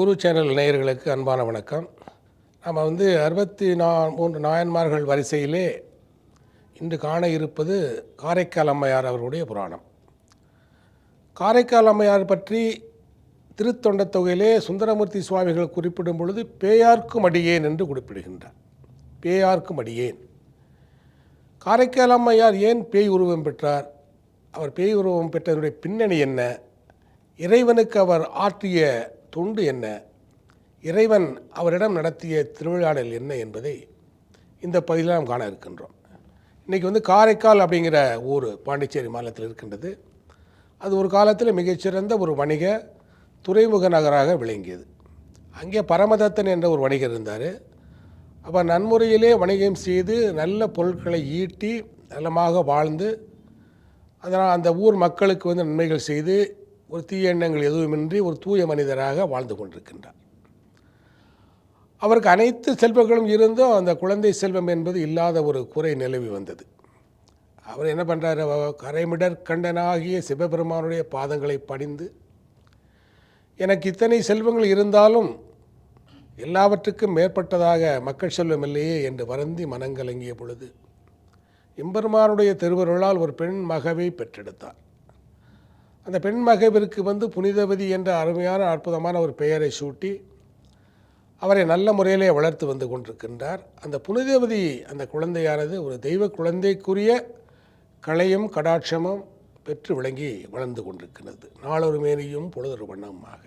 குரு channel நேயர்களுக்கு அன்பான வணக்கம். நம்ம வந்து அறுபத்தி நா மூன்று நாயன்மார்கள் வரிசையிலே இன்று காண இருப்பது காரைக்கால் அம்மையார் அவர்களுடைய புராணம். காரைக்கால் அம்மையார் பற்றி திருத்தொண்ட தொகையிலே சுந்தரமூர்த்தி சுவாமிகள் குறிப்பிடும் பொழுது பேயார்க்கும் அடியேன் என்று குறிப்பிடுகின்றார். பேயார்க்கும் அடியேன். காரைக்கால் அம்மையார் ஏன் பேய் உருவம் பெற்றார்? அவர் பேய் உருவம் பெற்றதனுடைய பின்னணி என்ன? இறைவனுக்கு அவர் ஆற்றிய தொண்டு என்ன? இறைவன் அவரிடம் நடத்திய திருவிழாடல் என்ன என்பதை இந்த பகுதியில் நாம் காண இருக்கின்றோம். இன்றைக்கி வந்து காரைக்கால் அப்படிங்கிற ஊர் பாண்டிச்சேரி மாநிலத்தில் இருக்கின்றது. அது ஒரு காலத்தில் மிகச்சிறந்த ஒரு வணிக துறைமுக நகராக விளங்கியது. அங்கே பரமதத்தன் என்ற ஒரு வணிகர் இருந்தார். அப்போ நன்முறையிலே வணிகம் செய்து நல்ல பொருட்களை ஈட்டி நலமாக வாழ்ந்து அதனால் அந்த ஊர் மக்களுக்கு வந்து நன்மைகள் செய்து ஒரு தீய எண்ணங்கள் எதுவுமின்றி ஒரு தூய மனிதராக வாழ்ந்து கொண்டிருக்கின்றார். அவருக்கு அனைத்து செல்வங்களும் இருந்தும் அந்த குழந்தை செல்வம் என்பது இல்லாத ஒரு குறை நிலவி வந்தது. அவர் என்ன பண்ணுறாரு கரைமிடர் கண்டனாகிய சிவபெருமானுடைய பாதங்களை பணிந்து எனக்கு இத்தனை செல்வங்கள் இருந்தாலும் எல்லாவற்றுக்கும் மேற்பட்டதாக மக்கள் செல்வம் இல்லையே என்று வருந்தி மனங்கலங்கிய பொழுது எம்பெருமானுடைய திருவருளால் ஒரு பெண் மகவை பெற்றெடுத்தார் அந்த பெண் மகவிற்கு வந்து புனிதவதி என்ற அருமையான அற்புதமான ஒரு பெயரை சூட்டி அவரை நல்ல முறையிலே வளர்த்து வந்து கொண்டிருக்கின்றார். அந்த புனிதவதி அந்த குழந்தையானது ஒரு தெய்வ குழந்தைக்குரிய கலையும் கடாட்சமும் பெற்று விளங்கி வளர்ந்து கொண்டிருக்கிறது. நாளொரு மேனியும் பொழுதொரு வண்ணமாக.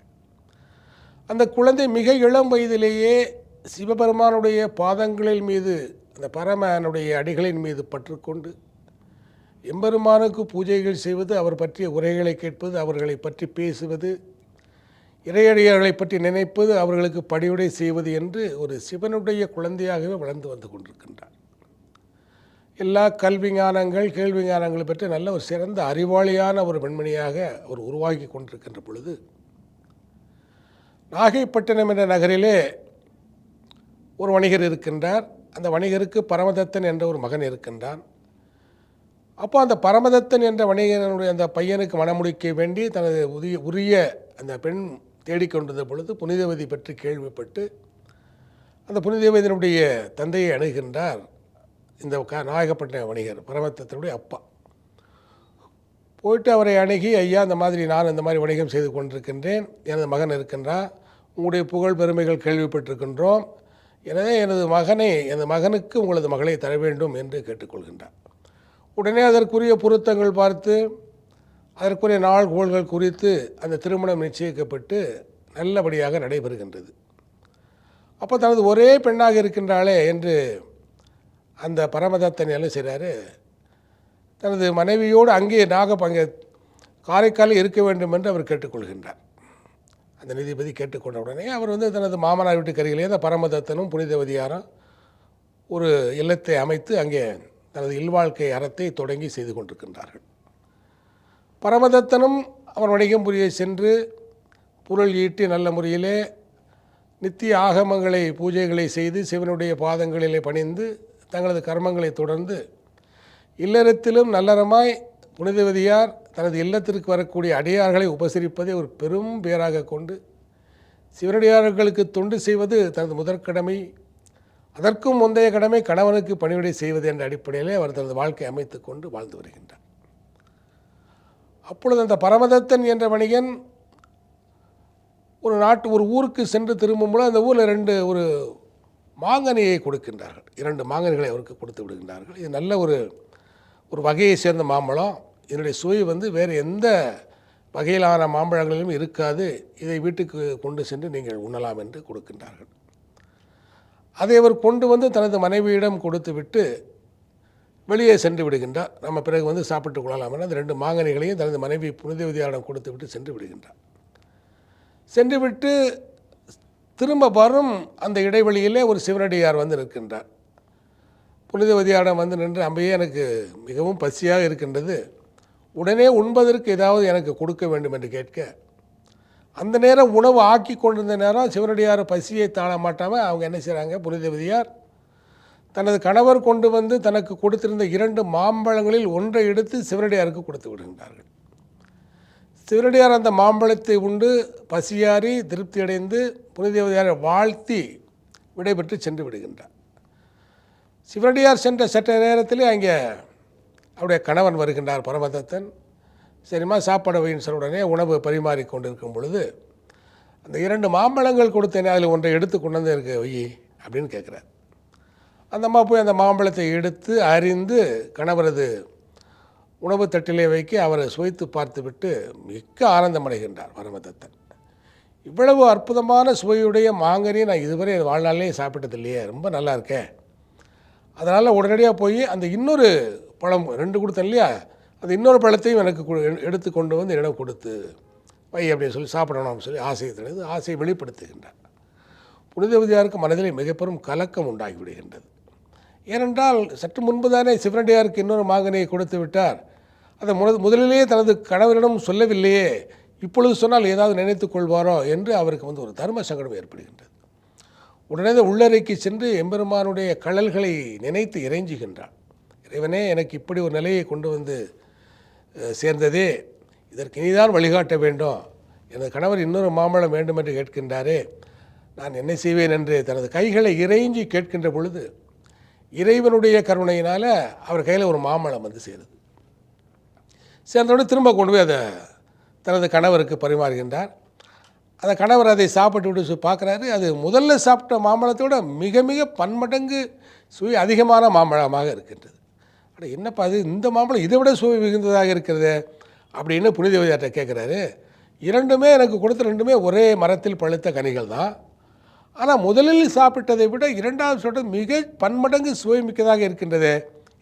அந்த குழந்தை மிக இளம் வயதிலேயே சிவபெருமானுடைய பாதங்களின் மீது அந்த பரமனுடைய அடிகளின் மீது பற்றுக்கொண்டு எம்பெருமானுக்கு பூஜைகள் செய்வது அவர் பற்றிய உரைகளை கேட்பது அவர்களை பற்றி பேசுவது இறையடியார்களை பற்றி நினைப்பது அவர்களுக்கு பணியுடை செய்வது என்று ஒரு சிவனுடைய குழந்தையாகவே வளர்ந்து வந்து கொண்டிருக்கின்றார். எல்லா கல்வி ஞானங்கள் கேள்வி ஞானங்களை பற்றி நல்ல ஒரு சிறந்த அறிவாளியான ஒரு பெண்மணியாக அவர் உருவாக்கி கொண்டிருக்கின்ற பொழுது நாகைப்பட்டினம் என்ற நகரிலே ஒரு வணிகர் இருக்கின்றார். அந்த வணிகருக்கு பரமதத்தன் என்ற ஒரு மகன் இருக்கின்றான். அப்போ அந்த பரமதத்தன் என்ற வணிகனுடைய அந்த பையனுக்கு மனமுடிக்க வேண்டி தனது உரிய உரிய அந்த பெண் தேடிக்கொண்டிருந்த பொழுது புனிதவதி பற்றி கேள்விப்பட்டு அந்த புனிதவதியினுடைய தந்தையை அணுகின்றார் இந்த க நாயகப்பட்டின வணிகர் பரமதத்தனுடைய அப்பா. போயிட்டு அவரை அணுகி ஐயா இந்த மாதிரி நான் இந்த மாதிரி வணிகம் செய்து கொண்டிருக்கின்றேன் எனது மகன் இருக்கின்றான் உங்களுடைய புகழ் பெருமைகள் கேள்விப்பட்டிருக்கின்றோம் எனவே எனது மகனை எனது மகனுக்கு உங்களது மகளை தர வேண்டும் என்று கேட்டுக்கொள்கின்றார். உடனே அதற்குரிய பொருத்தங்கள் பார்த்து அதற்குரிய நாள்கோள்கள் குறித்து அந்த திருமணம் நிச்சயிக்கப்பட்டு நல்லபடியாக நடைபெறுகின்றது. அப்போ தனது ஒரே பெண்ணாக இருக்கின்றாளே என்று அந்த பரமதத்தன் என்ன செய்கிறாரு தனது மனைவியோடு அங்கே நாக அங்கே காரைக்காலில் இருக்க வேண்டும் என்று அவர் கேட்டுக்கொள்கின்றார். அந்த நீதிபதி கேட்டுக்கொண்ட உடனே அவர் வந்து தனது மாமனார் வீட்டுக்கருகிலே அந்த பரமதத்தனும் புனிதவதியாரும் ஒரு இல்லத்தை அமைத்து அங்கே தனது இல்வாழ்க்கை அறத்தை தொடங்கி செய்து கொண்டிருக்கின்றார்கள். பரமதத்தனும் அவன் வணிகம்புரியை சென்று பொருள் ஈட்டி நல்ல முறையிலே நித்திய ஆகமங்களை பூஜைகளை செய்து சிவனுடைய பாதங்களிலே பணிந்து தங்களது கர்மங்களை தொடர்ந்து இல்லறத்திலும் நல்லறமாய் புனிதவதியார் தனது இல்லத்திற்கு வரக்கூடிய அடியார்களை உபசரிப்பதை ஒரு பெரும் பேராக கொண்டு சிவனடியார்களுக்கு தொண்டு செய்வது தனது முதற்கடமை. அதற்கும் முந்தைய கடமை கணவனுக்கு பணிவிடை செய்வது என்ற அடிப்படையிலே அவர் தனது வாழ்க்கை அமைத்து கொண்டு வாழ்ந்து வருகின்றார். அப்பொழுது அந்த பரமதத்தன் என்ற வணிகன் ஒரு நாட்டு ஒரு ஊருக்கு சென்று திரும்பும்போது அந்த ஊரில் ரெண்டு ஒரு மாங்கனியை கொடுக்கின்றார்கள். இரண்டு மாங்கனிகளை அவருக்கு கொடுத்து விடுகின்றார்கள். இது நல்ல ஒரு ஒரு வகையை சேர்ந்த மாம்பழம். இதனுடைய சுவை வந்து வேறு எந்த வகையிலான மாம்பழங்களிலும் இருக்காது. இதை வீட்டுக்கு கொண்டு சென்று நீங்கள் உண்ணலாம் என்று கொடுக்கின்றார்கள். அதை அவர் கொண்டு வந்து தனது மனைவியிடம் கொடுத்து விட்டு வெளியே சென்று விடுகின்றார். நம்ம பிறகு வந்து சாப்பிட்டு கொள்ளலாம் என அந்த ரெண்டு மாங்கனிகளையும் தனது மனைவி புனிதவிதியாரிடம் கொடுத்து விட்டு சென்று விடுகின்றார். சென்று விட்டு திரும்ப வரும் அந்த இடைவெளியிலே ஒரு சிவனடியார் வந்து நிற்கின்றார். புனிதவதியாரிடம் வந்து நின்று அம்பையே எனக்கு மிகவும் பசியாக இருக்கின்றது. உடனே உண்பதற்கு ஏதாவது எனக்கு கொடுக்க வேண்டும் என்று கேட்க அந்த நேரம் உணவு ஆக்கி கொண்டிருந்த நேரம் சிவனடியார் பசியை தாழ மாட்டாமல் அவங்க என்ன செய்கிறாங்க புனிதவதியார் தனது கணவர் கொண்டு வந்து தனக்கு கொடுத்திருந்த இரண்டு மாம்பழங்களில் ஒன்றை எடுத்து சிவனடியாருக்கு கொடுத்து விடுகின்றார்கள். சிவனடியார் அந்த மாம்பழத்தை உண்டு பசியாறி திருப்தி அடைந்து புனிதவதியாரை வாழ்த்தி விடைபெற்று சென்று விடுகின்றார். சிவனடியார் சென்ற சற்ற நேரத்திலே அங்கே அவருடைய கணவன் வருகின்றார் பரமதத்தன். சரிம்மா சாப்பாடு வைன்னு சொன்ன உடனே உணவு பரிமாறி கொண்டிருக்கும் பொழுது அந்த இரண்டு மாம்பழங்கள் கொடுத்தேனே அதில் ஒன்றை எடுத்து கொண்டு வந்து இருக்க வை அப்படின்னு கேட்குறார். அந்த அம்மா போய் அந்த மாம்பழத்தை எடுத்து அறிந்து கணவரது உணவு தட்டிலே வைக்க அவரை சுவைத்து பார்த்துவிட்டு மிக்க ஆனந்தமடைகின்றார் பரமதத்தன். இவ்வளவு அற்புதமான சுவையுடைய மாங்கனியை நான் இதுவரை என் வாழ்நாளிலே சாப்பிட்டது இல்லையே ரொம்ப நல்லா இருக்கேன் அதனால் உடனடியாக போய் அந்த இன்னொரு பழம் ரெண்டு கொடுத்தேன் இல்லையா அந்த இன்னொரு பழத்தையும் எனக்கு எடுத்து கொண்டு வந்து என்னிடம் கொடுத்து வை அப்படின்னு சொல்லி சாப்பிடணும் அப்படின்னு சொல்லி ஆசையை தனது ஆசையை வெளிப்படுத்துகின்றார். புனிதவதியாருக்கு மனதிலே மிகப்பெரும் கலக்கம் உண்டாகி விடுகின்றது. ஏனென்றால் சற்று முன்பு தானே சிவனடியாருக்கு இன்னொரு மாங்கனியை கொடுத்து விட்டார். அதை முத முதலிலேயே தனது கணவரிடம் சொல்லவில்லையே இப்பொழுது சொன்னால் ஏதாவது நினைத்துக் கொள்வாரோ என்று அவருக்கு வந்து ஒரு தர்ம சங்கடம் ஏற்படுகின்றது. உடனே உள்ளறைக்கு சென்று எம்பெருமானுடைய கழல்களை நினைத்து இறைஞ்சுகின்றான் இறைவனே எனக்கு இப்படி ஒரு நிலையை கொண்டு வந்து சேர்ந்ததே இதற்கு இனிதான் வழிகாட்ட வேண்டும். எனது கணவர் இன்னொரு மாம்பழம் வேண்டும் என்று கேட்கின்றாரே. நான் என்ன செய்வேன் என்று தனது கைகளை இறைஞ்சி கேட்கின்ற பொழுது இறைவனுடைய கருணையினால் அவர் கையில் ஒரு மாம்பழம் வந்து சேருது. சேர்ந்தவுடன் திரும்ப கொண்டு போய் அதை தனது கணவருக்கு பரிமாறுகின்றார். அந்த கணவர் அதை சாப்பிட்டு விட்டு சு- பார்க்குறாரு. அது முதல்ல சாப்பிட்ட மாம்பழத்தை விட மிக மிக பன்மடங்கு சுவை அதிகமான மாம்பழமாக இருக்கின்றது. அட என்னப்பா அது இந்த மாம்பழம் இதை விட சுவை மிகுந்ததாக இருக்கிறது அப்படின்னு புனிதவதியார்ட்ட கேட்குறாரு இரண்டுமே எனக்கு கொடுத்த ரெண்டுமே ஒரே மரத்தில் பழுத்த கனிகள் தான். ஆனால் முதலில் சாப்பிட்டதை விட இரண்டாவது சொல்கிறது மிக பன்மடங்கு சுவை மிக்கதாக இருக்கின்றது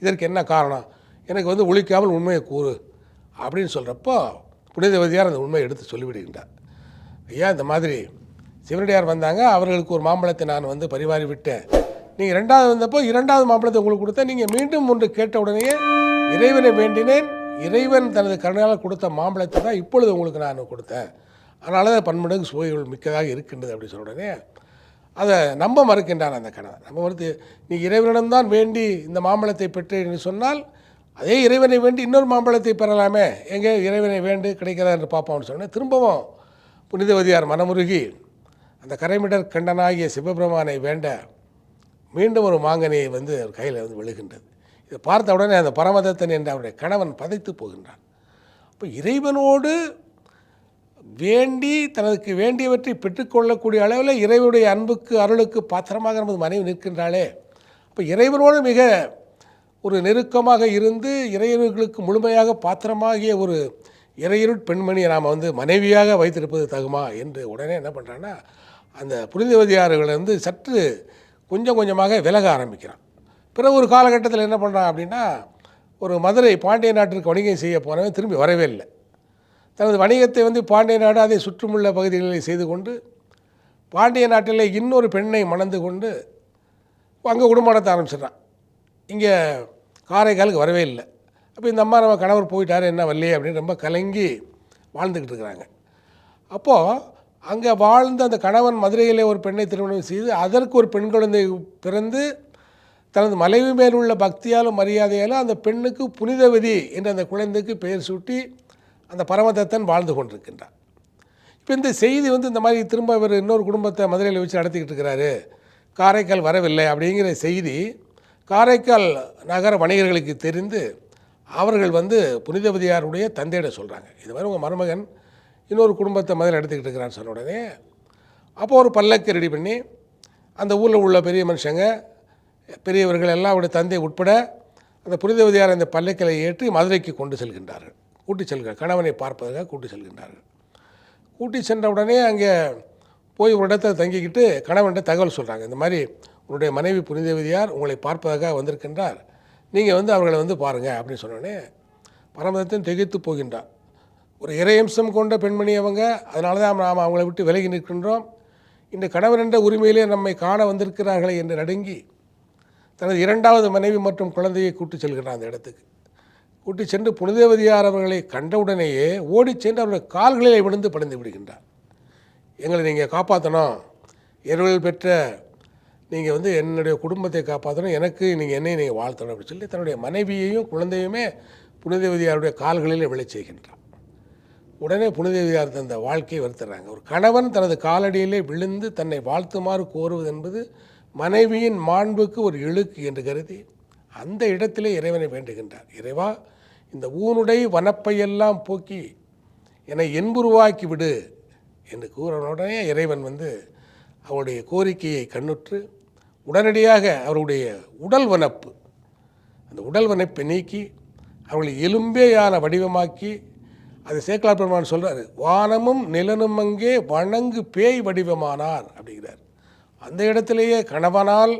இதற்கு என்ன காரணம்? எனக்கு வந்து ஒழிக்காமல் உண்மையை கூறு அப்படின்னு சொல்கிறப்போ புனிதவதியார் அந்த உண்மையை எடுத்து சொல்லிவிடுகின்றார். ஐயா இந்த மாதிரி சிவனடியார் வந்தாங்க அவர்களுக்கு ஒரு மாம்பழத்தை நான் வந்து பரிமாறி விட்டேன் நீங்கள் ரெண்டாவது வந்தப்போ இரண்டாவது மாம்பழத்தை உங்களுக்கு கொடுத்தேன். நீங்கள் மீண்டும் ஒன்று கேட்ட உடனேயே இறைவனை வேண்டினேன். இறைவன் தனது கருணையால் கொடுத்த மாம்பழத்தை தான் இப்பொழுது உங்களுக்கு நான் கொடுத்தேன். அதனால தான் பன்மடங்கு சுவைகள் மிக்கதாக இருக்கின்றது அப்படின்னு சொன்ன உடனே அதை நம்ப மறுக்கின்றான் அந்த கணவன். நம்ம மறுத்து நீ இறைவனிடம்தான் வேண்டி இந்த மாம்பழத்தை பெற்றேன் என்று சொன்னால் அதே இறைவனை வேண்டி இன்னொரு மாம்பழத்தை பெறலாமே. எங்கே இறைவனை வேண்டு கிடைக்கிறதா? என்று பார்ப்போம்னு சொன்னேன் திரும்பவும் புனிதவதியார் மனமுருகி அந்த கரைமிடர் கண்டனாகிய சிவபெருமானை வேண்ட மீண்டும் ஒரு மாங்கனியை வந்து அவர் கையில் வந்து விழுகின்றது. இதை பார்த்த உடனே அந்த பரமதத்தன் என்று அவருடைய கணவன் பதைத்து போகின்றான். அப்போ இறைவனோடு வேண்டி தனக்கு வேண்டியவற்றை பெற்றுக்கொள்ளக்கூடிய அளவில் இறைவனுடைய அன்புக்கு அருளுக்கு பாத்திரமாக நமது மனைவி நிற்கின்றாளே. அப்போ இறைவனோடு மிக ஒரு நெருக்கமாக இருந்து இறையர்களுக்கு முழுமையாக பாத்திரமாகிய ஒரு இறையருட் பெண்மணியை நாம் வந்து மனைவியாக வைத்திருப்பது தகுமா? என்று உடனே என்ன பண்ணுறான்னா அந்த புனிதவதியார்களை வந்து சற்று கொஞ்சம் கொஞ்சமாக விலக ஆரம்பிக்கிறான். பிறகு ஒரு காலகட்டத்தில் என்ன பண்ணுறான் அப்படின்னா ஒரு மதுரை பாண்டிய நாட்டிற்கு வணிகம் செய்ய போனவன் திரும்பி வரவே இல்லை. தனது வணிகத்தை வந்து பாண்டிய நாடு அதை சுற்றுமுள்ள பகுதிகளில் செய்து கொண்டு பாண்டிய நாட்டிலே இன்னொரு பெண்ணை மணந்து கொண்டு அங்கே குடும்பத்தை நடத்த இங்கே காரைக்காலுக்கு வரவே இல்லை. அப்போ இந்த அம்மா நம்ம கணவர் போயிட்டார் என்ன வரலையே அப்படின்னு ரொம்ப கலங்கி வாழ்ந்துக்கிட்டு இருக்கிறாங்க. அப்போது அங்கே வாழ்ந்த அந்த கணவன் மதுரையிலே ஒரு பெண்ணை திருமணம் செய்து அதற்கு ஒரு பெண் குழந்தை பிறந்து தனது மனைவி மேல் உள்ள பக்தியாலும் மரியாதையாலும் அந்த பெண்ணுக்கு புனிதவதி என்ற அந்த குழந்தைக்கு பெயர் சூட்டி அந்த பரமதத்தன் வாழ்ந்து கொண்டிருக்கின்றார். இப்போ இந்த செய்தி வந்து இந்த மாதிரி திரும்ப இவர் இன்னொரு குடும்பத்தை மதுரையில் வச்சு நடத்திக்கிட்டு இருக்கிறாரு. காரைக்கால் வரவில்லை அப்படிங்கிற செய்தி காரைக்கால் நகர வணிகர்களுக்கு தெரிந்து அவர்கள் வந்து புனிதவதியாருடைய தந்தையிட சொல்கிறாங்க இது மாதிரி உங்கள் மருமகன் இன்னொரு குடும்பத்தை முதல்ல எடுத்துக்கிட்டு இருக்கிறான்னு சொன்ன உடனே அப்போது ஒரு பல்லக்கு ரெடி பண்ணி அந்த ஊரில் உள்ள பெரிய மனுஷங்க பெரியவர்கள் எல்லாம் அவருடைய தந்தை உட்பட அந்த புனிதவதியார் அந்த பல்லக்கில் ஏற்றி மதுரைக்கு கொண்டு செல்கின்றார்கள். கூட்டி செல்கிறார் கணவனை பார்ப்பதற்காக கூட்டி செல்கின்றார்கள். கூட்டி சென்ற உடனே அங்கே போய் ஒரு இடத்துல தங்கிக்கிட்டு கணவன்கிட்ட தகவல் சொல்கிறாங்க இந்த மாதிரி உன்னுடைய மனைவி புனிதவதியார் உங்களை பார்ப்பதற்காக வந்திருக்கின்றார். நீங்கள் வந்து அவர்களை வந்து பாருங்கள் அப்படின்னு சொன்னோடனே பரமதத்தையும் திகைத்து போகின்றார் ஒரு இறையம்சம் கொண்ட பெண்மணி அவங்க. அதனால தான் நாம் அவங்களை விட்டு விலகி நிற்கின்றோம். இந்த கணவன் என்ற உரிமையிலே நம்மை காண வந்திருக்கிறார்களே என்று நடுங்கி தனது இரண்டாவது மனைவி மற்றும் குழந்தையை கூட்டி செல்கிறான் அந்த இடத்துக்கு. கூட்டி சென்று புனிதவதியார் அவர்களை கண்டவுடனேயே ஓடிச் சென்று அவருடைய கால்களிலே விழுந்து படைந்து விடுகின்றார். எங்களை நீங்கள் காப்பாற்றணும் இரவில் பெற்ற நீங்கள் வந்து என்னுடைய குடும்பத்தை காப்பாற்றணும் எனக்கு நீங்கள் என்னை நீங்கள் வாழ்த்தணும். அப்படின்னு சொல்லி தன்னுடைய மனைவியையும் குழந்தையுமே புனிதவதியாருடைய கால்களிலே விழச் செய்கின்றார். உடனே புனிதவியார் தந்த வாழ்க்கையை வருத்துறாங்க. ஒரு கணவன் தனது காலடியிலே விழுந்து தன்னை வாழ்த்துமாறு கோருவது என்பது மனைவியின் மாண்புக்கு ஒரு இழுக்கு என்று கருதி அந்த இடத்திலே இறைவனை வேண்டுகின்றார். இறைவா இந்த ஊனுடை வனப்பையெல்லாம் போக்கி என்னை என்புருவாக்கி விடு என்று கூறின உடனே இறைவன் வந்து அவருடைய கோரிக்கையை கண்ணுற்று உடனடியாக அவருடைய உடல் வனப்பு அந்த உடல் வனப்பை நீக்கி அவர்களை எலும்பேயான வடிவமாக்கி அது சேக்கலா பெருமான் சொல்கிறார் வானமும் நிலனும் அங்கே வணங்கு பேய் வடிவமானார் அப்படிங்கிறார். அந்த இடத்திலேயே கணவனால்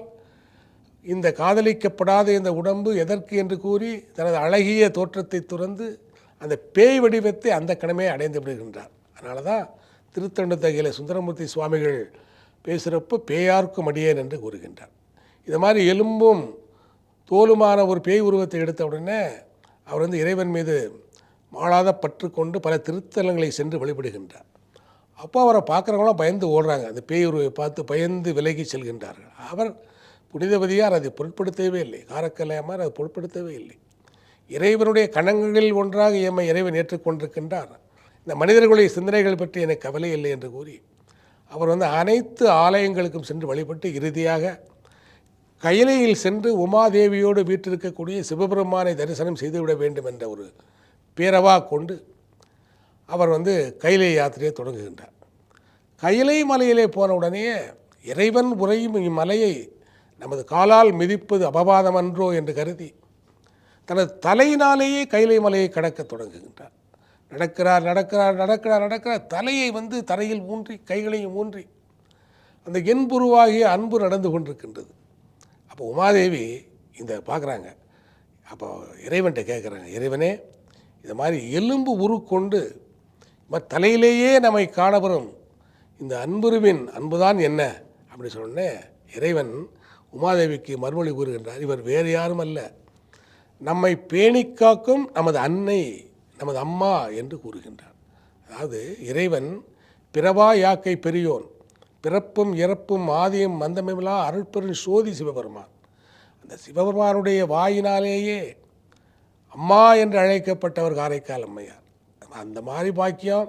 இந்த காதலிக்கப்படாத இந்த உடம்பு எதற்கு என்று கூறி தனது அழகிய தோற்றத்தை துறந்து அந்த பேய் வடிவத்தை அந்த கணமே அடைந்து விடுகின்றார். அதனால தான் திருத்தண்டத்தகையில் சுந்தரமூர்த்தி சுவாமிகள் பேசுகிறப்போ பேயார்க்கும் அடியேன் என்று கூறுகின்றார். இது மாதிரி எலும்பும் தோலுமான ஒரு பேய் உருவத்தை எடுத்த உடனே அவர் வந்து இறைவன் மீது மாளாத பற்று கொண்டு பல திருத்தலங்களை சென்று வழிபடுகின்றார். அப்போ அவரை பார்க்குறவங்களாம் பயந்து ஓடுறாங்க. அந்த பேய் உருவை பார்த்து பயந்து விலகி செல்கின்றார்கள். அவர் புனிதபதியார் அதை பொருட்படுத்தவே இல்லை. காரக்கல்லையமார் அதை பொருட்படுத்தவே இல்லை. இறைவனுடைய கணங்களில் ஒன்றாக எம்மை இறைவன் ஏற்றுக்கொண்டிருக்கின்றார் இந்த மனிதர்களுடைய சிந்தனைகள் பற்றி எனக்கு கவலை இல்லை என்று கூறி அவர் வந்து அனைத்து ஆலயங்களுக்கும் சென்று வழிபட்டு இறுதியாக கையிலையில் சென்று உமாதேவியோடு வீட்டிருக்கக்கூடிய சிவபெருமானை தரிசனம் செய்துவிட வேண்டும் என்ற ஒரு பேரவா கொண்டு அவர் வந்து கைலை யாத்திரையை தொடங்குகின்றார். கைலை மலையிலே போன உடனே இறைவன் உறையும் இம்மலையை நமது காலால் மிதிப்பது அபவாதம் அன்றோ என்று கருதி தனது தலையினாலேயே கைலை மலையை கடக்கத் தொடங்குகின்றார். நடக்கிறார் நடக்கிறார் நடக்கிறார் நடக்கிறார். தலையை வந்து தரையில் ஊன்றி கைகளையும் ஊன்றி அந்த என்புருவாகிய அன்பு நடந்து கொண்டிருக்கின்றது. அப்போ உமாதேவி இந்த பார்க்குறாங்க. அப்போ இறைவன்கிட்ட கேட்குறாங்க இறைவனே இது மாதிரி எலும்பு உருக்கொண்டு தலையிலேயே நம்மை காணப்படும். இந்த அன்புருவின் அன்புதான் என்ன? அப்படி சொன்னே இறைவன் உமாதேவிக்கு மறுமொழி கூறுகின்றார் இவர் வேறு யாரும் அல்ல. நம்மை பேணிக் காக்கும் நமது அன்னை நமது அம்மா என்று கூறுகின்றார். அதாவது இறைவன் பிறவா யாக்கை பெரியோன் பிறப்பும் இறப்பும் ஆதியும் மந்தமில்லா அருட்பெரும் சோதி சிவபெருமான். அந்த சிவபெருமானுடைய வாயினாலேயே அம்மா என்று அழைக்கப்பட்டவர் காரைக்கால் அம்மையார். அந்த மாதிரி பாக்கியம்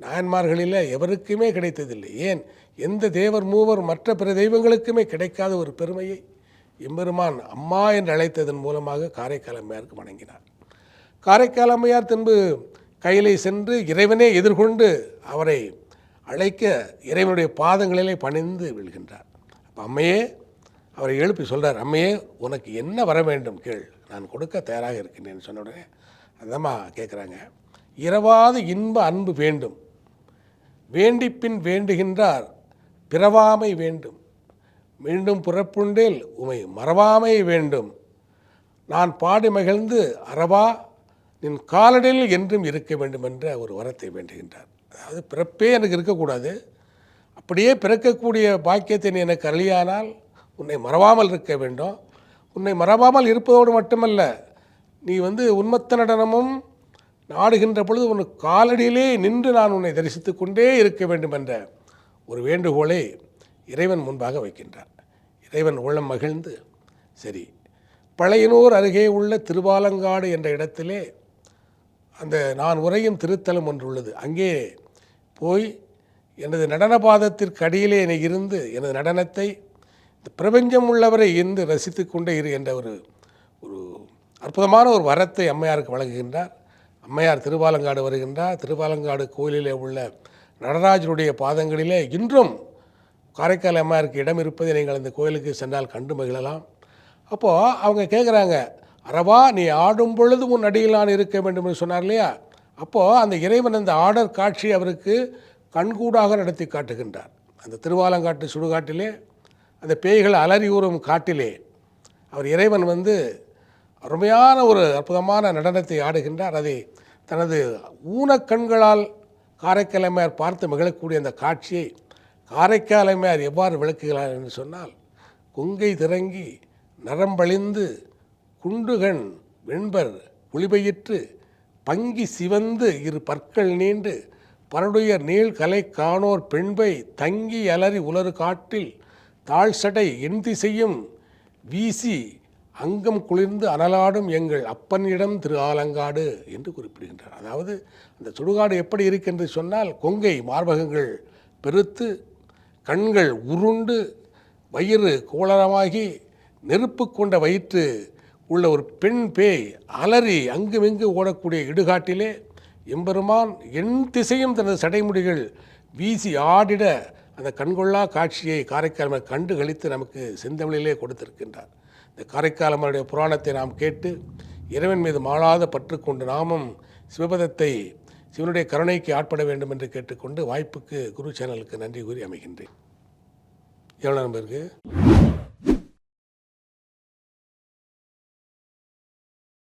நாயன்மார்களில் எவருக்குமே கிடைத்ததில்லை. ஏன்? எந்த தேவர் மூவர் மற்ற பிற தெய்வங்களுக்குமே கிடைக்காத ஒரு பெருமையை எம்பெருமான் அம்மா என்று அழைத்ததன் மூலமாக காரைக்கால் அம்மையாருக்கு வணங்கினார். காரைக்கால் அம்மையார் பின்பு கையிலே சென்று இறைவனே எதிர்கொண்டு அவரை அழைக்க இறைவனுடைய பாதங்களிலே பணிந்து விழுகின்றார். அப்போ அம்மையே அவரை எழுப்பி சொல்கிறார் அம்மையே உனக்கு என்ன வர வேண்டும்? கேள். நான் கொடுக்க தயாராக இருக்கின்றேன் சொன்ன உடனே அதம்மா கேட்குறாங்க இரவாது இன்ப அன்பு வேண்டும். வேண்டிப்பின் வேண்டுகின்றார் பிறவாமை வேண்டும். மீண்டும் புறப்புண்டேல் உமை மறவாமை வேண்டும். நான் பாடி மகிழ்ந்து அறவா நின் காலடியில் என்றும் இருக்க வேண்டும் என்ற ஒரு வரத்தை வேண்டுகின்றார். அதாவது பிறப்பே எனக்கு இருக்கக்கூடாது. அப்படியே பிறக்கக்கூடிய பாக்கியத்தை நீ எனக்கு அழியானால் உன்னை மறவாமல் இருக்க வேண்டும். உன்னை மறவாமல் இருப்பதோடு மட்டுமல்ல நீ வந்து உன்மத்த நடனமும் நாடுகின்ற பொழுது உன் காலடியிலே நின்று நான் உன்னை தரிசித்துக் கொண்டே இருக்க வேண்டும் என்ற ஒரு வேண்டுகோளை இறைவன் முன்பாக வைக்கின்றார். இறைவன் உள்ளம் மகிழ்ந்து சரி பழையனூர் அருகே உள்ள திருவாலங்காடு என்ற இடத்திலே அந்த நான் உரையும் திருத்தலம் ஒன்று உள்ளது. அங்கே போய் எனது நடன பாதத்திற்கு அடியிலே என்னை இருந்து எனது நடனத்தை பிரபஞ்சம் உள்ளவரை இருந்து ரசித்து கொண்டே இரு என்ற ஒரு ஒரு அற்புதமான ஒரு வரத்தை அம்மையாருக்கு வழங்குகின்றார். அம்மையார் திருவாலங்காடு வருகின்றார். திருவாலங்காடு கோயிலிலே உள்ள நடராஜருடைய பாதங்களிலே இன்றும் காரைக்கால் அம்மையாருக்கு இடம் இருப்பதை நீங்கள் அந்த கோயிலுக்கு சென்றால் கண்டு மகிழலாம். அப்போது அவங்க கேட்குறாங்க அரவா நீ ஆடும் பொழுது உன் அடியில் நான் இருக்க வேண்டும் என்று சொன்னார் இல்லையா? அப்போது அந்த இறைவன் அந்த ஆடர் காட்சி அவருக்கு கண்கூடாக நடத்தி காட்டுகின்றார். அந்த திருவாலங்காட்டு சுடுகாட்டிலே அந்த பேய்கள் அலறி ஊறும் காட்டிலே அவர் இறைவன் வந்து அருமையான ஒரு அற்புதமான நடனத்தை ஆடுகின்றார். அதை தனது ஊனக்கண்களால் காரைக்காலமையார் பார்த்து மகிழக்கூடிய அந்த காட்சியை காரைக்காலமையார் எவ்வாறு விளக்குகிறார் என்று சொன்னால் கொங்கை திறங்கி நரம்பழிந்து குண்டுகண் வெண்பர் ஒளிபயிற்று பங்கி சிவந்து இரு பற்கள் நீண்டு பரடுயர் நீள் கலை காணோர் பெண்பை தங்கி அலறி உலறு காட்டில் தாழ் சடை எண் திசையும் வீசி அங்கம் குளிர்ந்து அனலாடும் எங்கள் அப்பனிடம் திரு ஆலங்காடு என்று குறிப்பிடுகின்றார். அதாவது அந்த சுடுகாடு எப்படி இருக்கென்று சொன்னால் கொங்கை மார்பகங்கள் பெருத்து கண்கள் உருண்டு வயிறு கோளரமாகி நெருப்பு கொண்ட வயிற்று உள்ள ஒரு பெண் பேய் அலறி அங்குமிங்கு ஓடக்கூடிய இடுகாட்டிலே எம்பெருமான் என் திசையும் தனது சடைமுடிகள் வீசி ஆடிட அந்த கண்கொள்ளா காட்சியை காரைக்கால் மன்னர் கண்டு கழித்து நமக்கு செந்தமிழிலே கொடுத்திருக்கின்றார். இந்த காரைக்கால் மன்னருடைய புராணத்தை நாம் கேட்டு இறைவன் மீது மாளாத பற்று கொண்டு நாமும் சிவபதத்தை சிவனுடைய கருணைக்கு ஆட்பட வேண்டும் என்று கேட்டுக்கொண்டு வாய்ப்புக்கு குரு சேனலுக்கு நன்றி கூறி அமைகின்றேன். எவ்வளோ நம்பருக்கு